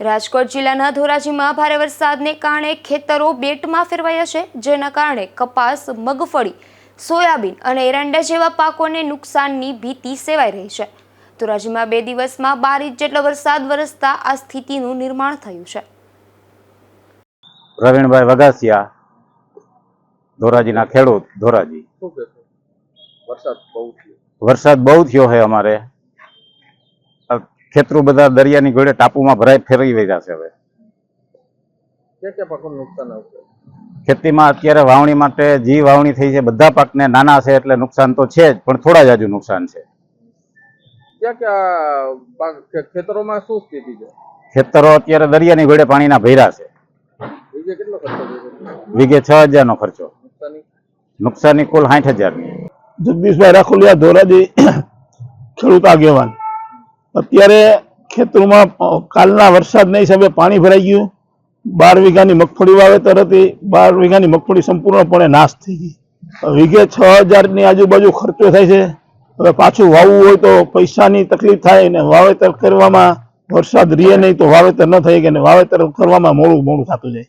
રાજકોટ જિલ્લાના ધોરાજીમાં ભારે વરસાદને કારણે ખેતરો બેટમાં ફેરવાયા છે જેના કારણે કપાસ મગફળી સોયાબીન અને એરંડા જેવા પાકોને નુકસાનની ભીતિ સેવાઈ રહી છે. ધોરાજીમાં બે દિવસમાં બાર ઇંચ જેટલો વરસાદ વરસતા આ સ્થિતિનું નિર્માણ થયું છે. પ્રવીણભાઈ વગાસિયા ધોરાજીના ખેડૂત ધોરાજી. વરસાદ બહુ થયો. વરસાદ બહુ થયો છે અમારે. ખેતરો બધા દરિયાની ઘોડે ટાપુમાં ભરાઈ ફેરવી રહ્યા છે હવે. ખેતીમાં અત્યારે વાવણી માટે જી વાવણી થઈ છે બધા પાકને નાના છે એટલે નુકસાન તો છે જ પણ થોડા જ હજુ નુકસાન છે. ખેતરોમાં શું સ્થિતિ ખેતરો અત્યારે દરિયાની ઘોડે પાણીના ભર્યા છે? વીઘે છ હજારનો ખર્ચો. નુકસાની? નુકસાની કુલ સાઠ હજારની. જગદીશભાઈ રાખોલિયા ધોરાજી ખેડૂત આગેવાન. અત્યારે ખેતરોમાં કાલના વરસાદના હિસાબે પાણી ભરાઈ ગયું. બાર વીઘાની મગફળી વાવેતર હતી. બાર વીઘાની મગફળી સંપૂર્ણપણે નાશ થઈ ગઈ. વીઘે છ હજારની આજુબાજુ ખર્ચો થાય છે. હવે પાછું વાવવું હોય તો પૈસાની તકલીફ થાય ને વાવેતર કરવામાં વરસાદ રહે નહીં તો વાવેતર ન થાય કે વાવેતર કરવામાં મોડું મોડું થતું જાય.